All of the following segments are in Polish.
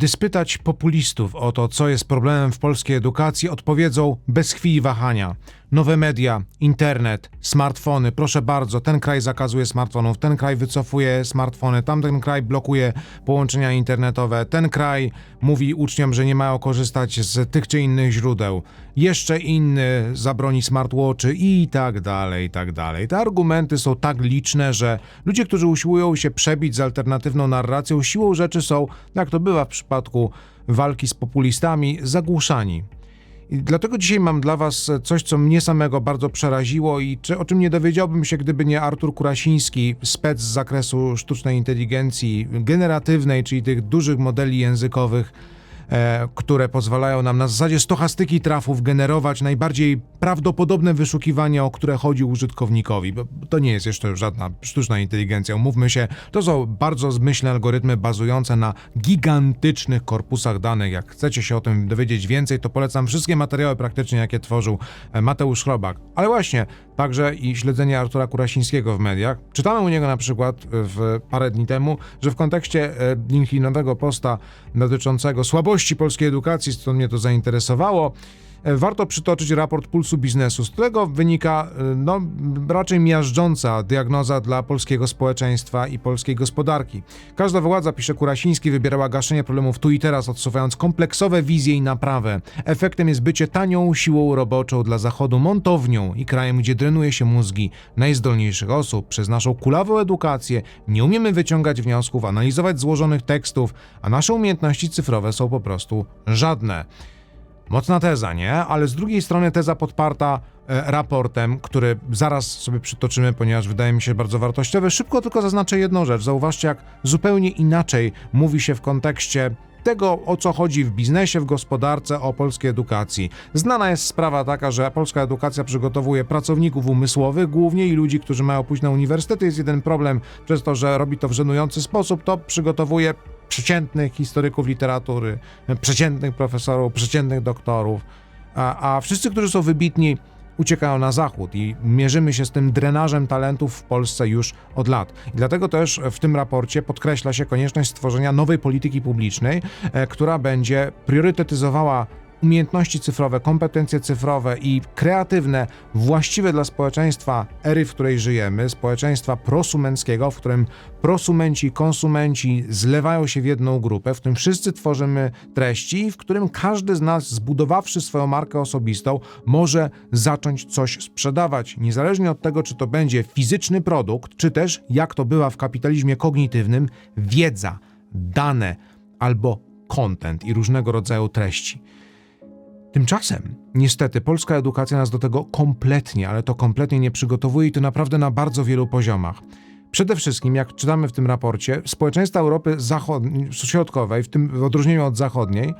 Gdy spytać populistów o to, co jest problemem w polskiej edukacji, odpowiedzą bez chwili wahania. Nowe media, internet, smartfony. Proszę bardzo, ten kraj zakazuje smartfonów, ten kraj wycofuje smartfony, tamten kraj blokuje połączenia internetowe, ten kraj mówi uczniom, że nie mają korzystać z tych czy innych źródeł, jeszcze inny zabroni smartwatchy i tak dalej, i tak dalej. Te argumenty są tak liczne, że ludzie, którzy usiłują się przebić z alternatywną narracją, siłą rzeczy są, jak to bywa w przypadku walki z populistami, zagłuszani. Dlatego dzisiaj mam dla Was coś, co mnie samego bardzo przeraziło i czy, o czym nie dowiedziałbym się, gdyby nie Artur Kurasiński, spec z zakresu sztucznej inteligencji generatywnej, czyli tych dużych modeli językowych, e, które pozwalają nam na zasadzie stochastyki trafów generować najbardziej prawdopodobne wyszukiwania, o które chodzi użytkownikowi. To nie jest jeszcze żadna sztuczna inteligencja, umówmy się. To są bardzo zmyślne algorytmy bazujące na gigantycznych korpusach danych. Jak chcecie się o tym dowiedzieć więcej, to polecam wszystkie materiały praktycznie, jakie tworzył e, Mateusz Chrobak. Ale właśnie, także i śledzenie Artura Kurasińskiego w mediach. Czytałem u niego na przykład w parę dni temu, że w kontekście e, LinkedInowego posta dotyczącego słabości polskiej edukacji, stąd mnie to zainteresowało, warto przytoczyć raport Pulsu Biznesu, z którego wynika e, no, raczej miażdżąca diagnoza dla polskiego społeczeństwa i polskiej gospodarki. Każda władza, pisze Kurasiński, wybierała gaszenie problemów tu i teraz, odsuwając kompleksowe wizje i naprawę. Efektem jest bycie tanią siłą roboczą dla Zachodu, montownią i krajem, gdzie drenuje się mózgi najzdolniejszych osób. Przez naszą kulawą edukację nie umiemy wyciągać wniosków, analizować złożonych tekstów, a nasze umiejętności cyfrowe są po prostu żadne. Mocna teza, nie? Ale z drugiej strony teza podparta e, raportem, który zaraz sobie przytoczymy, ponieważ wydaje mi się bardzo wartościowy. Szybko tylko zaznaczę jedną rzecz. Zauważcie, jak zupełnie inaczej mówi się w kontekście tego, o co chodzi w biznesie, w gospodarce, o polskiej edukacji. Znana jest sprawa taka, że polska edukacja przygotowuje pracowników umysłowych głównie i ludzi, którzy mają pójść na uniwersytety. Jest jeden problem, przez to, że robi to w żenujący sposób, to przygotowuje przeciętnych historyków literatury, przeciętnych profesorów, przeciętnych doktorów, a, a wszyscy, którzy są wybitni, uciekają na zachód i mierzymy się z tym drenażem talentów w Polsce już od lat. I dlatego też w tym raporcie podkreśla się konieczność stworzenia nowej polityki publicznej, e, która będzie priorytetyzowała umiejętności cyfrowe, kompetencje cyfrowe i kreatywne, właściwe dla społeczeństwa ery, w której żyjemy, społeczeństwa prosumenckiego, w którym prosumenci i konsumenci zlewają się w jedną grupę, w którym wszyscy tworzymy treści w którym każdy z nas, zbudowawszy swoją markę osobistą, może zacząć coś sprzedawać, niezależnie od tego, czy to będzie fizyczny produkt, czy też, jak to bywa w kapitalizmie kognitywnym, wiedza, dane albo content i różnego rodzaju treści. Tymczasem, niestety, polska edukacja nas do tego kompletnie, ale to kompletnie nie przygotowuje i to naprawdę na bardzo wielu poziomach. Przede wszystkim, jak czytamy w tym raporcie, społeczeństwa Europy Środkowej, w tym w odróżnieniu od zachodniej,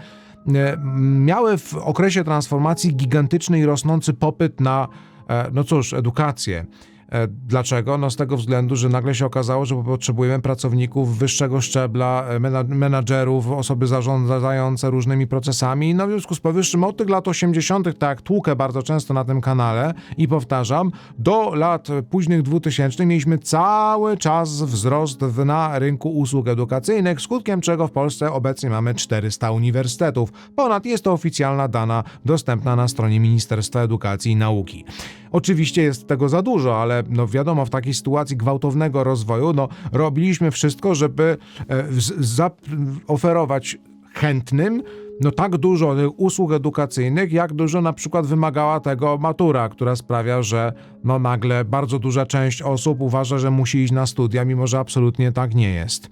e, miały w okresie transformacji gigantyczny i rosnący popyt na, e, no cóż, edukację. E, Dlaczego? No z tego względu, że nagle się okazało, że potrzebujemy pracowników wyższego szczebla, e, mena- menadżerów, osoby zarządzające różnymi procesami. No w związku z powyższym od tych lat 80., tak tłukę bardzo często na tym kanale i powtarzam, do lat późnych 2000 mieliśmy cały czas wzrost w, na rynku usług edukacyjnych, skutkiem czego w Polsce obecnie mamy 400 uniwersytetów. Ponad jest to oficjalna dana dostępna na stronie Ministerstwa Edukacji i Nauki. Oczywiście jest tego za dużo, ale no wiadomo, w takiej sytuacji gwałtownego rozwoju, no robiliśmy wszystko, żeby e, zaoferować chętnym no tak dużo usług edukacyjnych, jak dużo na przykład wymagała tego matura, która sprawia, że no nagle bardzo duża część osób uważa, że musi iść na studia, mimo że absolutnie tak nie jest.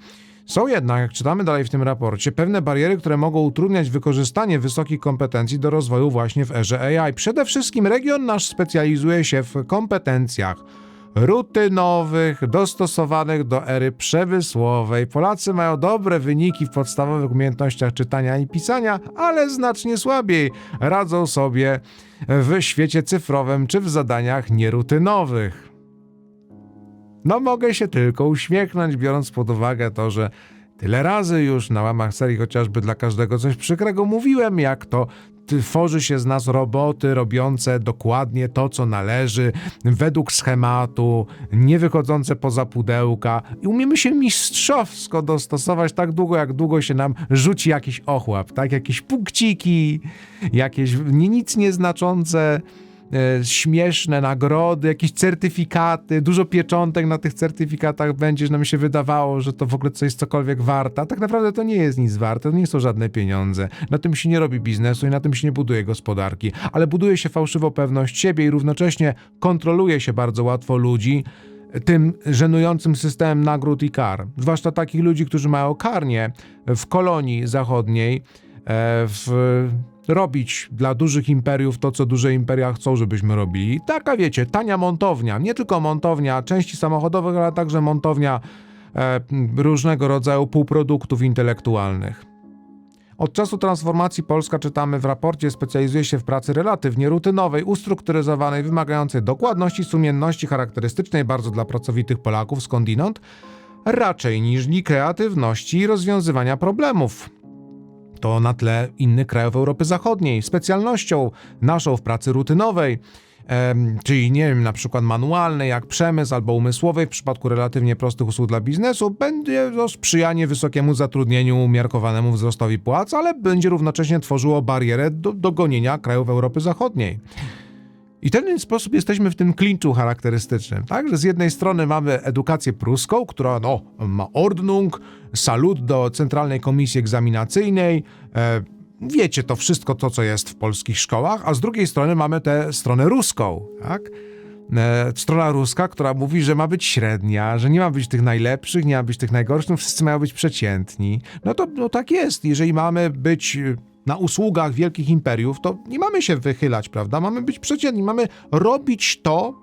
Są jednak, jak czytamy dalej w tym raporcie, pewne bariery, które mogą utrudniać wykorzystanie wysokich kompetencji do rozwoju właśnie w erze AI. Przede wszystkim region nasz specjalizuje się w kompetencjach rutynowych, dostosowanych do ery przemysłowej. Polacy mają dobre wyniki w podstawowych umiejętnościach czytania i pisania, ale znacznie słabiej radzą sobie w świecie cyfrowym czy w zadaniach nierutynowych. No mogę się tylko uśmiechnąć, biorąc pod uwagę to, że tyle razy już na łamach serii chociażby dla każdego coś przykrego mówiłem, jak to tworzy się z nas roboty robiące dokładnie to, co należy, według schematu, nie wychodzące poza pudełka i umiemy się mistrzowsko dostosować tak długo, jak długo się nam rzuci jakiś ochłap, tak? Jakieś punkciki, jakieś nic nieznaczące śmieszne nagrody, jakieś certyfikaty, dużo pieczątek na tych certyfikatach będzie, że nam się wydawało, że to w ogóle coś jest cokolwiek warte, a tak naprawdę to nie jest nic warte, to nie są żadne pieniądze. Na tym się nie robi biznesu i na tym się nie buduje gospodarki, ale buduje się fałszywą pewność siebie i równocześnie kontroluje się bardzo łatwo ludzi, tym żenującym systemem nagród i kar. Zwłaszcza takich ludzi, którzy mają karnie w kolonii zachodniej, e, w, robić dla dużych imperiów to, co duże imperia chcą, żebyśmy robili. Taka, wiecie, tania montownia. Nie tylko montownia części samochodowych, ale także montownia e, różnego rodzaju półproduktów intelektualnych. Od czasu transformacji Polska, czytamy w raporcie, specjalizuje się w pracy relatywnie rutynowej, ustrukturyzowanej, wymagającej dokładności, sumienności charakterystycznej bardzo dla pracowitych Polaków skądinąd, raczej niż kreatywności i rozwiązywania problemów. To na tle innych krajów Europy Zachodniej. Specjalnością naszą w pracy rutynowej, czyli nie wiem, na przykład manualnej, jak przemysł albo umysłowej w przypadku relatywnie prostych usług dla biznesu, będzie to sprzyjanie wysokiemu zatrudnieniu, umiarkowanemu wzrostowi płac, ale będzie równocześnie tworzyło barierę do, do gonienia krajów Europy Zachodniej. I w ten sposób jesteśmy w tym klinczu charakterystycznym, tak? Że z jednej strony mamy edukację pruską, która no, ma Ordnung, salut do Centralnej Komisji Egzaminacyjnej, e, wiecie to wszystko to, co jest w polskich szkołach, a z drugiej strony mamy tę stronę ruską, tak? E, strona ruska, która mówi, że ma być średnia, że nie ma być tych najlepszych, nie ma być tych najgorszych, no wszyscy mają być przeciętni. No to no tak jest. Jeżeli mamy być na usługach wielkich imperiów, to nie mamy się wychylać, prawda? Mamy być przeciętni, mamy robić to,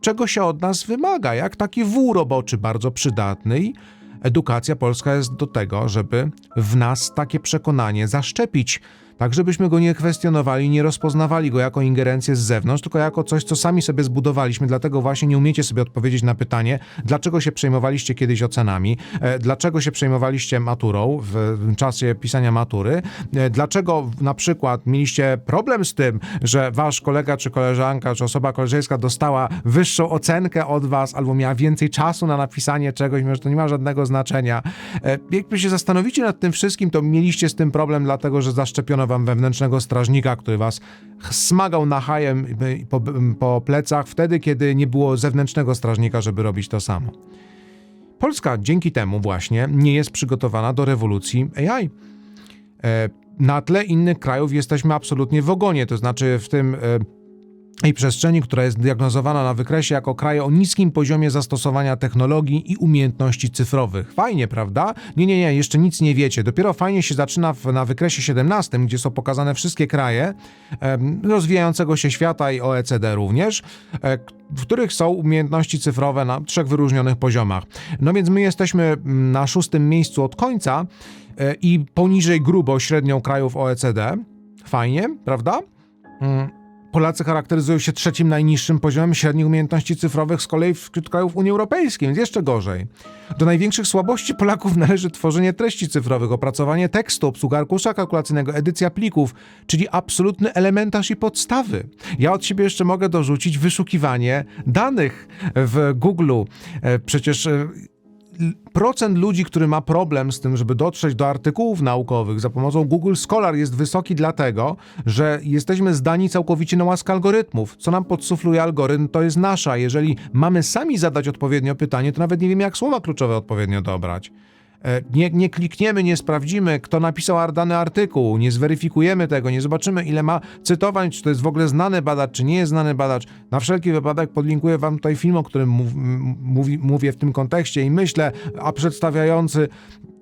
czego się od nas wymaga, jak taki wół roboczy bardzo przydatny. I edukacja polska jest do tego, żeby w nas takie przekonanie zaszczepić, tak żebyśmy go nie kwestionowali, nie rozpoznawali go jako ingerencję z zewnątrz, tylko jako coś, co sami sobie zbudowaliśmy. Dlatego właśnie nie umiecie sobie odpowiedzieć na pytanie, dlaczego się przejmowaliście kiedyś ocenami, e, dlaczego się przejmowaliście maturą w czasie pisania matury, e, dlaczego na przykład mieliście problem z tym, że wasz kolega czy koleżanka, czy osoba koleżeńska dostała wyższą ocenkę od was, albo miała więcej czasu na napisanie czegoś, mimo że to nie ma żadnego znaczenia. E, Jakby się zastanowicie nad tym wszystkim, to mieliście z tym problem, dlatego że zaszczepiono wam wewnętrznego strażnika, który was smagał na hajem po, po plecach wtedy, kiedy nie było zewnętrznego strażnika, żeby robić to samo. Polska dzięki temu właśnie nie jest przygotowana do rewolucji AI. E, Na tle innych krajów jesteśmy absolutnie w ogonie, to znaczy w tym e, i przestrzeni, która jest diagnozowana na wykresie jako kraje o niskim poziomie zastosowania technologii i umiejętności cyfrowych. Fajnie, prawda? Nie, nie, nie, jeszcze nic nie wiecie. Dopiero fajnie się zaczyna w, na wykresie 17, gdzie są pokazane wszystkie kraje em, rozwijającego się świata i OECD również, e, w których są umiejętności cyfrowe na trzech wyróżnionych poziomach. No więc my jesteśmy mm, na szóstym miejscu od końca e, i poniżej grubo średnią krajów OECD. Fajnie, prawda? Mm. Polacy charakteryzują się trzecim najniższym poziomem średnich umiejętności cyfrowych z kolei wśród krajów Unii Europejskiej, więc jeszcze gorzej. Do największych słabości Polaków należy tworzenie treści cyfrowych, opracowanie tekstu, obsługa arkusza kalkulacyjnego, edycja plików, czyli absolutny elementarz i podstawy. Ja od siebie jeszcze mogę dorzucić wyszukiwanie danych w Google. E, Przecież e, procent ludzi, który ma problem z tym, żeby dotrzeć do artykułów naukowych za pomocą Google Scholar jest wysoki dlatego, że jesteśmy zdani całkowicie na łaskę algorytmów. Co nam podsufluje algorytm, to jest nasza. Jeżeli mamy sami zadać odpowiednio pytanie, to nawet nie wiemy, jak słowa kluczowe odpowiednio dobrać. E, Nie, nie klikniemy, nie sprawdzimy, kto napisał dany artykuł, nie zweryfikujemy tego, nie zobaczymy, ile ma cytowań, czy to jest w ogóle znany badacz, czy nie jest znany badacz. Na wszelki wypadek podlinkuję wam tutaj film, o którym mów, m- mówi, mówię w tym kontekście i myślę, a przedstawiający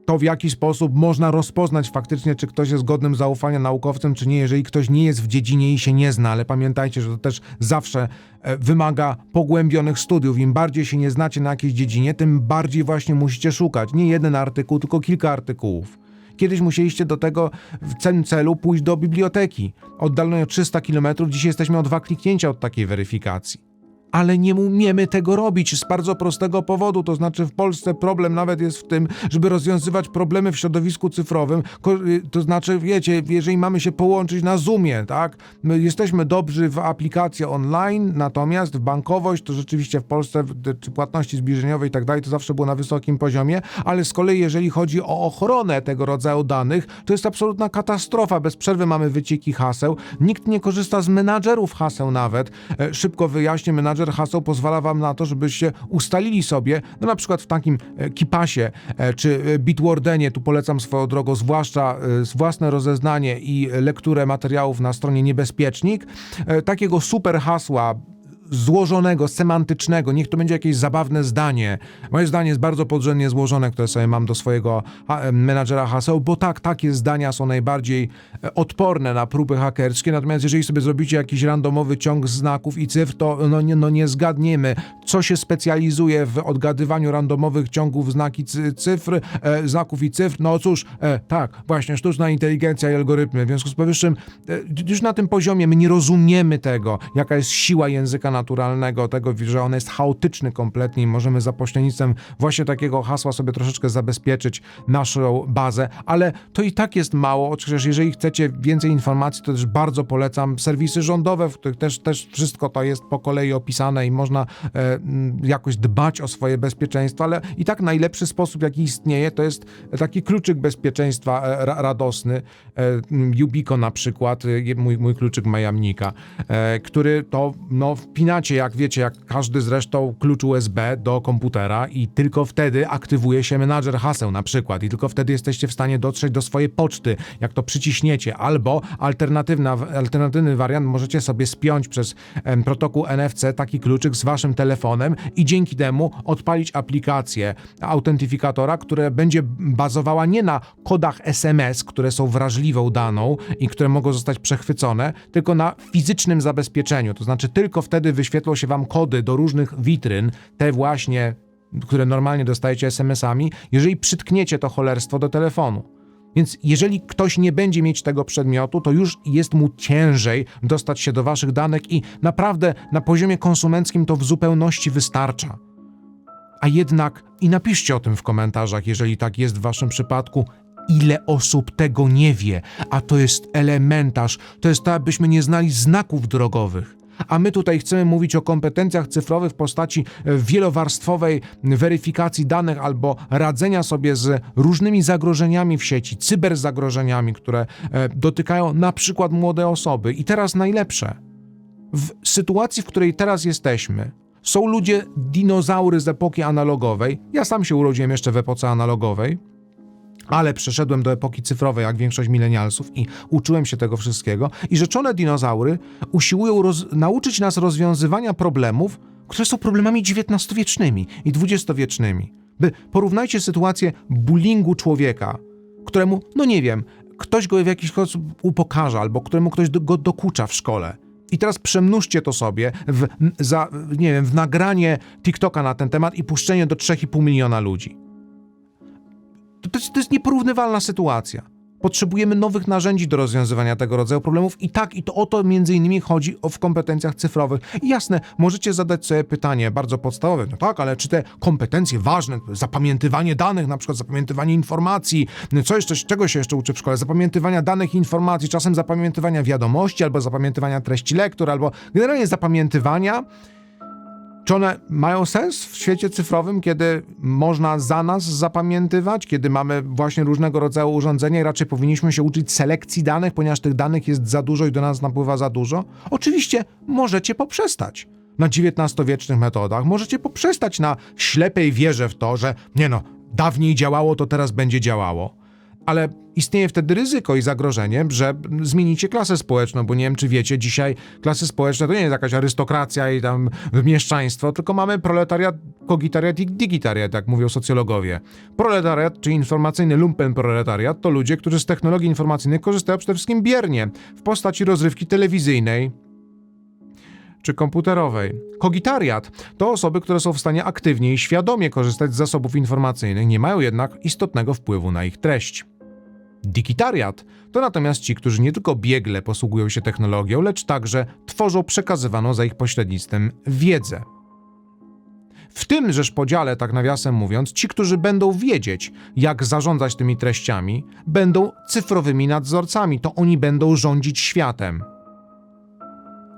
to, w jaki sposób można rozpoznać faktycznie, czy ktoś jest godnym zaufania naukowcem, czy nie, jeżeli ktoś nie jest w dziedzinie i się nie zna, ale pamiętajcie, że to też zawsze e, wymaga pogłębionych studiów. Im bardziej się nie znacie na jakiejś dziedzinie, tym bardziej właśnie musicie szukać. Nie jeden artykuł, tylko kilka artykułów. Kiedyś musieliście do tego w tym celu pójść do biblioteki. Oddalonej o 300 km, dzisiaj jesteśmy o dwa kliknięcia od takiej weryfikacji. Ale nie umiemy tego robić z bardzo prostego powodu. To znaczy, w Polsce problem nawet jest w tym, żeby rozwiązywać problemy w środowisku cyfrowym. Y, To znaczy, wiecie, jeżeli mamy się połączyć na Zoomie, tak? My jesteśmy dobrzy w aplikacje online, natomiast w bankowość to rzeczywiście w Polsce, czy płatności zbliżeniowe i tak dalej, to zawsze było na wysokim poziomie, ale z kolei, jeżeli chodzi o ochronę tego rodzaju danych, to jest absolutna katastrofa. Bez przerwy mamy wycieki haseł. Nikt nie korzysta z menadżerów haseł nawet. E, Szybko wyjaśnię, menadżer haseł pozwala wam na to, żebyście ustalili sobie, no na przykład w takim e, Kipasie e, czy e, Bitwardenie, tu polecam swoją drogą, zwłaszcza własne rozeznanie i lekturę materiałów na stronie Niebezpiecznik, takiego super hasła złożonego, semantycznego, niech to będzie jakieś zabawne zdanie. Moje zdanie jest bardzo podrzędnie złożone, które sobie mam do swojego menadżera haseł, bo tak, takie zdania są najbardziej e, odporne na próby hakerskie, natomiast jeżeli sobie zrobicie jakiś randomowy ciąg znaków i cyfr, to no nie, no nie zgadniemy, co się specjalizuje w odgadywaniu randomowych ciągów znaki cy- cyfr, e, znaków i cyfr. No cóż, e, tak, właśnie sztuczna inteligencja i algorytmy. W związku z powyższym, e, już na tym poziomie my nie rozumiemy tego, jaka jest siła języka naturalnego, tego, że on jest chaotyczny kompletnie i możemy za pośrednictwem właśnie takiego hasła sobie troszeczkę zabezpieczyć naszą bazę, ale to i tak jest mało, chociaż jeżeli chcecie więcej informacji, to też bardzo polecam serwisy rządowe, w których też, też wszystko to jest po kolei opisane i można e, jakoś dbać o swoje bezpieczeństwo, ale i tak najlepszy sposób, jaki istnieje, to jest taki kluczyk bezpieczeństwa e, ra, radosny, e, na przykład, e, mój, mój kluczyk majamnika, e, który to no, wpinacie, jak wiecie, jak każdy zresztą klucz USB do komputera i tylko wtedy aktywuje się menadżer haseł na przykład i tylko wtedy jesteście w stanie dotrzeć do swojej poczty, jak to przyciśniecie, albo alternatywna, alternatywny wariant możecie sobie spiąć przez em, protokół NFC taki kluczyk z waszym telefonem i dzięki temu odpalić aplikację autentyfikatora, która będzie bazowała nie na kodach SMS, które są wrażliwą daną i które mogą zostać przechwycone, tylko na fizycznym zabezpieczeniu. To znaczy tylko wtedy wyświetlą się wam kody do różnych witryn, te właśnie, które normalnie dostajecie SMS-ami, jeżeli przytkniecie to cholerstwo do telefonu. Więc jeżeli ktoś nie będzie mieć tego przedmiotu, to już jest mu ciężej dostać się do waszych danych i naprawdę na poziomie konsumenckim to w zupełności wystarcza. A jednak, i napiszcie o tym w komentarzach, jeżeli tak jest w waszym przypadku, ile osób tego nie wie, a to jest elementarz, to jest to, abyśmy nie znali znaków drogowych. A my tutaj chcemy mówić o kompetencjach cyfrowych w postaci e, wielowarstwowej weryfikacji danych albo radzenia sobie z różnymi zagrożeniami w sieci, cyberzagrożeniami, które e, dotykają na przykład młode osoby. I teraz najlepsze. W sytuacji, w której teraz jesteśmy, są ludzie dinozaury z epoki analogowej. Ja sam się urodziłem jeszcze w epoce analogowej, ale przeszedłem do epoki cyfrowej, jak większość milenialsów, i uczyłem się tego wszystkiego. I rzeczone dinozaury usiłują nauczyć nas rozwiązywania problemów, które są problemami XIX-wiecznymi i XX-wiecznymi. By porównajcie sytuację bullyingu człowieka, któremu, no nie wiem, ktoś go w jakiś sposób upokarza, albo któremu ktoś do, go dokucza w szkole. I teraz przemnóżcie to sobie w, za, nie wiem, w nagranie TikToka na ten temat i puszczenie do 3,5 miliona ludzi. To, to, to jest nieporównywalna sytuacja. Potrzebujemy nowych narzędzi do rozwiązywania tego rodzaju problemów i tak, i to o to między innymi chodzi o, w kompetencjach cyfrowych. I jasne, możecie zadać sobie pytanie bardzo podstawowe, no tak, ale czy te kompetencje ważne, zapamiętywanie danych, na przykład zapamiętywanie informacji, co jeszcze, czego się jeszcze uczy w szkole? Zapamiętywania danych informacji, czasem zapamiętywania wiadomości, albo zapamiętywania treści lektur, albo generalnie zapamiętywania czy one mają sens w świecie cyfrowym, kiedy można za nas zapamiętywać, kiedy mamy właśnie różnego rodzaju urządzenia i raczej powinniśmy się uczyć selekcji danych, ponieważ tych danych jest za dużo i do nas napływa za dużo? Oczywiście możecie poprzestać na XIX-wiecznych metodach, możecie poprzestać na ślepej wierze w to, że nie no, dawniej działało, to teraz będzie działało. Ale istnieje wtedy ryzyko i zagrożenie, że zmienicie klasę społeczną, bo nie wiem, czy wiecie, dzisiaj klasy społeczne to nie jest jakaś arystokracja i tam mieszczaństwo, tylko mamy proletariat, kogitariat i digitariat, jak mówią socjologowie. Proletariat, czy informacyjny lumpenproletariat, to ludzie, którzy z technologii informacyjnych korzystają przede wszystkim biernie, w postaci rozrywki telewizyjnej, czy komputerowej. Kogitariat to osoby, które są w stanie aktywnie i świadomie korzystać z zasobów informacyjnych, nie mają jednak istotnego wpływu na ich treść. Dikitariat to natomiast ci, którzy nie tylko biegle posługują się technologią, lecz także tworzą przekazywaną za ich pośrednictwem wiedzę. W tym rzecz podziale, tak nawiasem mówiąc, ci, którzy będą wiedzieć, jak zarządzać tymi treściami, będą cyfrowymi nadzorcami, to oni będą rządzić światem.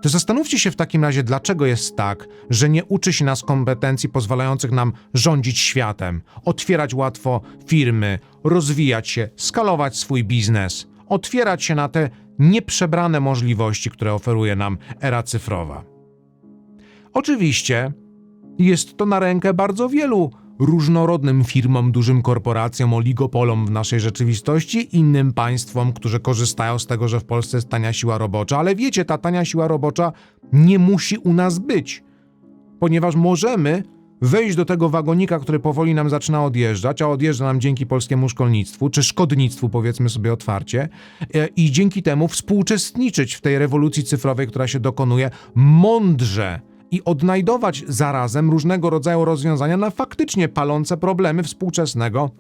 To zastanówcie się w takim razie, dlaczego jest tak, że nie uczy się nas kompetencji pozwalających nam rządzić światem, otwierać łatwo firmy, rozwijać się, skalować swój biznes, otwierać się na te nieprzebrane możliwości, które oferuje nam era cyfrowa. Oczywiście jest to na rękę bardzo wielu różnorodnym firmom, dużym korporacjom, oligopolom w naszej rzeczywistości, innym państwom, którzy korzystają z tego, że w Polsce jest tania siła robocza, ale wiecie, ta tania siła robocza nie musi u nas być, ponieważ możemy wejść do tego wagonika, który powoli nam zaczyna odjeżdżać, a odjeżdża nam dzięki polskiemu szkolnictwu, czy szkodnictwu, powiedzmy sobie otwarcie, e, i dzięki temu współuczestniczyć w tej rewolucji cyfrowej, która się dokonuje mądrze i odnajdować zarazem różnego rodzaju rozwiązania na faktycznie palące problemy współczesnego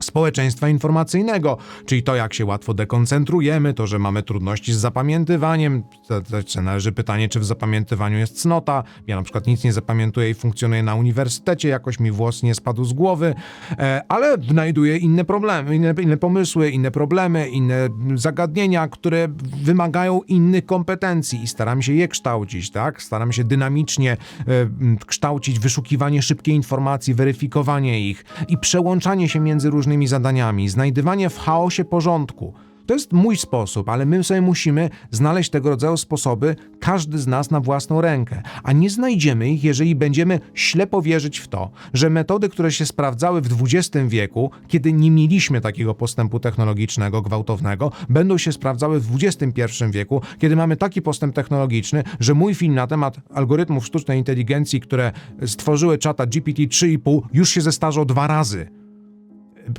społeczeństwa informacyjnego, czyli to, jak się łatwo dekoncentrujemy, to, że mamy trudności z zapamiętywaniem. To należy pytanie, czy w zapamiętywaniu jest cnota. Ja na przykład nic nie zapamiętuję i funkcjonuję na uniwersytecie, jakoś mi włos nie spadł z głowy, e, ale znajduję inne problemy, inne, inne pomysły, inne problemy, inne zagadnienia, które wymagają innych kompetencji i staram się je kształcić, tak? Staram się dynamicznie e, kształcić wyszukiwanie szybkiej informacji, weryfikowanie ich i przełączanie się między różnymi zadaniami, znajdywanie w chaosie porządku. To jest mój sposób, ale my sobie musimy znaleźć tego rodzaju sposoby, każdy z nas na własną rękę, a nie znajdziemy ich, jeżeli będziemy ślepo wierzyć w to, że metody, które się sprawdzały w XX wieku, kiedy nie mieliśmy takiego postępu technologicznego, gwałtownego, będą się sprawdzały w XXI wieku, kiedy mamy taki postęp technologiczny, że mój film na temat algorytmów sztucznej inteligencji, które stworzyły czata GPT-3,5, już się zestarzał dwa razy.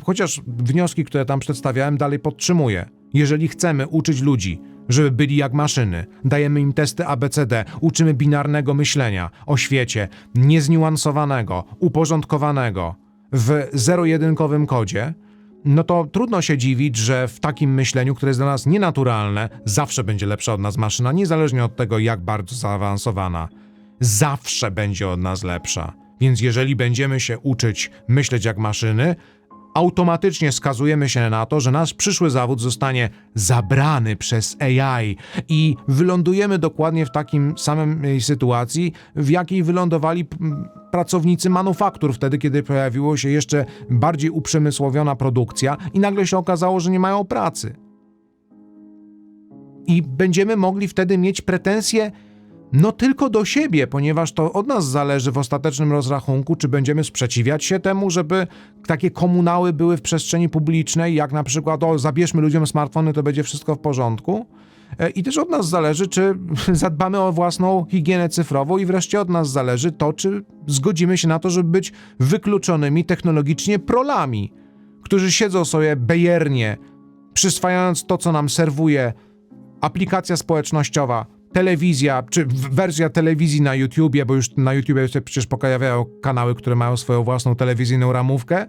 Chociaż wnioski, które tam przedstawiałem, dalej podtrzymuję. Jeżeli chcemy uczyć ludzi, żeby byli jak maszyny, dajemy im testy ABCD, uczymy binarnego myślenia o świecie, niezniuansowanego, uporządkowanego, w zero-jedynkowym kodzie, no to trudno się dziwić, że w takim myśleniu, które jest dla nas nienaturalne, zawsze będzie lepsza od nas maszyna, niezależnie od tego, jak bardzo zaawansowana. Zawsze będzie od nas lepsza. Więc jeżeli będziemy się uczyć myśleć jak maszyny, automatycznie skazujemy się na to, że nasz przyszły zawód zostanie zabrany przez AI i wylądujemy dokładnie w takim samym e, sytuacji, w jakiej wylądowali pracownicy manufaktur wtedy, kiedy pojawiło się jeszcze bardziej uprzemysłowiona produkcja i nagle się okazało, że nie mają pracy. I będziemy mogli wtedy mieć pretensje no tylko do siebie, ponieważ to od nas zależy w ostatecznym rozrachunku, czy będziemy sprzeciwiać się temu, żeby takie komunały były w przestrzeni publicznej, jak na przykład o zabierzmy ludziom smartfony, to będzie wszystko w porządku. E, I też od nas zależy, czy zadbamy o własną higienę cyfrową i wreszcie od nas zależy to, czy zgodzimy się na to, żeby być wykluczonymi technologicznie prolami, którzy siedzą sobie bejernie, przyswajając to, co nam serwuje aplikacja społecznościowa, telewizja, czy wersja telewizji na YouTubie, bo już na YouTubie się przecież pojawiają kanały, które mają swoją własną telewizyjną ramówkę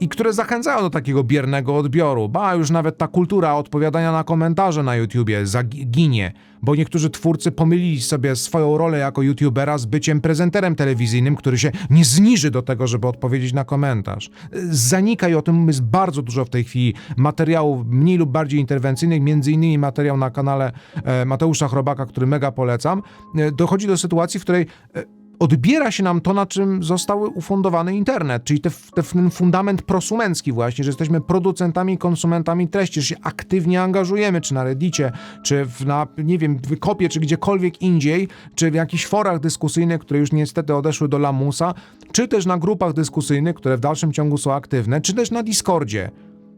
i które zachęcają do takiego biernego odbioru. Ba, już nawet ta kultura odpowiadania na komentarze na YouTubie zaginie, bo niektórzy twórcy pomylili sobie swoją rolę jako YouTubera z byciem prezenterem telewizyjnym, który się nie zniży do tego, żeby odpowiedzieć na komentarz. Zanika i o tym jest bardzo dużo w tej chwili materiałów mniej lub bardziej interwencyjnych, między innymi materiał na kanale e, Mateusza Chrobaka, który mega polecam. E, dochodzi do sytuacji, w której e, odbiera się nam to, na czym został ufundowany internet, czyli te, te, ten fundament prosumencki właśnie, że jesteśmy producentami i konsumentami treści, że się aktywnie angażujemy, czy na Reddicie, czy w, na, nie wiem, Wykopie, czy gdziekolwiek indziej, czy w jakichś forach dyskusyjnych, które już niestety odeszły do lamusa, czy też na grupach dyskusyjnych, które w dalszym ciągu są aktywne, czy też na Discordzie.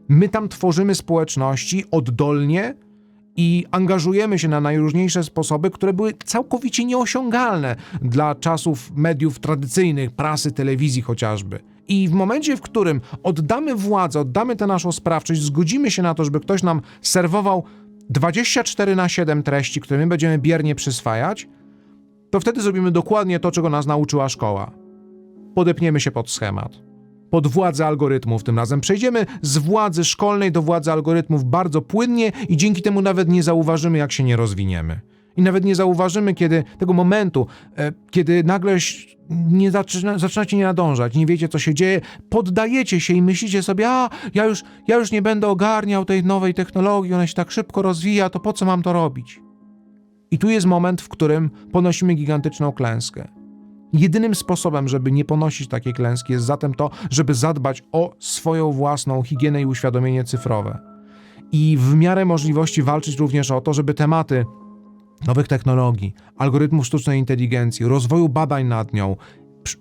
My tam tworzymy społeczności oddolnie, i angażujemy się na najróżniejsze sposoby, które były całkowicie nieosiągalne dla czasów mediów tradycyjnych, prasy, telewizji chociażby. I w momencie, w którym oddamy władzę, oddamy tę naszą sprawczość, zgodzimy się na to, żeby ktoś nam serwował 24 na 7 treści, które my będziemy biernie przyswajać, to wtedy zrobimy dokładnie to, czego nas nauczyła szkoła. Podepniemy się pod schemat. Pod władzę algorytmów tym razem. Przejdziemy z władzy szkolnej do władzy algorytmów bardzo płynnie i dzięki temu nawet nie zauważymy, jak się nie rozwiniemy. I nawet nie zauważymy, kiedy tego momentu, e, kiedy nagle nie zaczyna, zaczynacie nie nadążać, nie wiecie, co się dzieje, poddajecie się i myślicie sobie, a ja już, ja już nie będę ogarniał tej nowej technologii, ona się tak szybko rozwija, to po co mam to robić? I tu jest moment, w którym ponosimy gigantyczną klęskę. Jedynym sposobem, żeby nie ponosić takiej klęski, jest zatem to, żeby zadbać o swoją własną higienę i uświadomienie cyfrowe. I w miarę możliwości walczyć również o to, żeby tematy nowych technologii, algorytmów sztucznej inteligencji, rozwoju badań nad nią,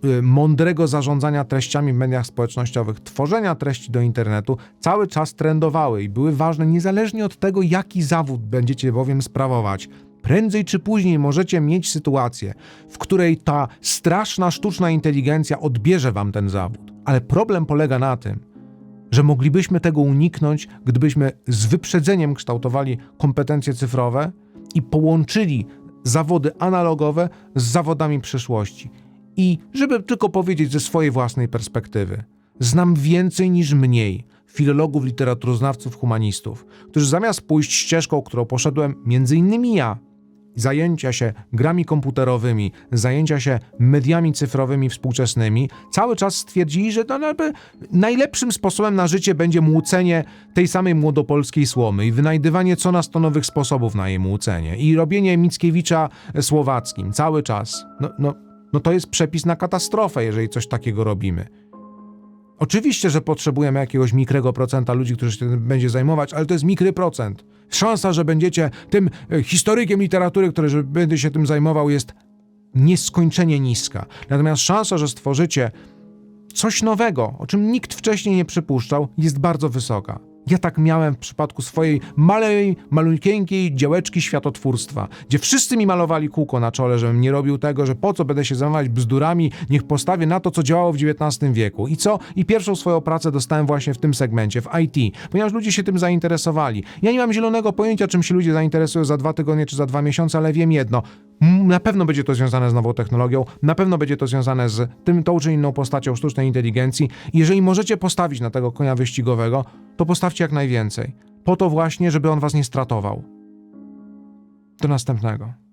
y, mądrego zarządzania treściami w mediach społecznościowych, tworzenia treści do internetu cały czas trendowały i były ważne niezależnie od tego, jaki zawód będziecie bowiem sprawować. Prędzej czy później możecie mieć sytuację, w której ta straszna sztuczna inteligencja odbierze wam ten zawód. Ale problem polega na tym, że moglibyśmy tego uniknąć, gdybyśmy z wyprzedzeniem kształtowali kompetencje cyfrowe i połączyli zawody analogowe z zawodami przyszłości. I żeby tylko powiedzieć ze swojej własnej perspektywy, znam więcej niż mniej filologów, literaturoznawców, humanistów, którzy zamiast pójść ścieżką, którą poszedłem między innymi ja, zajęcia się grami komputerowymi, zajęcia się mediami cyfrowymi współczesnymi, cały czas stwierdzili, że jakby najlepszym sposobem na życie będzie młócenie tej samej młodopolskiej słomy i wynajdywanie co nas to nowych sposobów na jej młócenie i robienie Mickiewicza słowackim cały czas. No, no, no to jest przepis na katastrofę, jeżeli coś takiego robimy. Oczywiście, że potrzebujemy jakiegoś mikrego procenta ludzi, którzy się tym będzie zajmować, ale to jest mikry procent. Szansa, że będziecie tym e, historykiem literatury, który będzie się tym zajmował, jest nieskończenie niska. Natomiast szansa, że stworzycie coś nowego, o czym nikt wcześniej nie przypuszczał, jest bardzo wysoka. Ja tak miałem w przypadku swojej małej, maluńkiej działeczki światotwórstwa, gdzie wszyscy mi malowali kółko na czole, żebym nie robił tego, że po co będę się zajmować bzdurami, niech postawię na to, co działało w XIX wieku. I co? I pierwszą swoją pracę dostałem właśnie w tym segmencie, w IT, ponieważ ludzie się tym zainteresowali. Ja nie mam zielonego pojęcia, czym się ludzie zainteresują za dwa tygodnie czy za dwa miesiące, ale wiem jedno. Na pewno będzie to związane z nową technologią, na pewno będzie to związane z tym, tą czy inną postacią sztucznej inteligencji. Jeżeli możecie postawić na tego konia wyścigowego, to postawcie jak najwięcej. Po to właśnie, żeby on was nie stratował. Do następnego.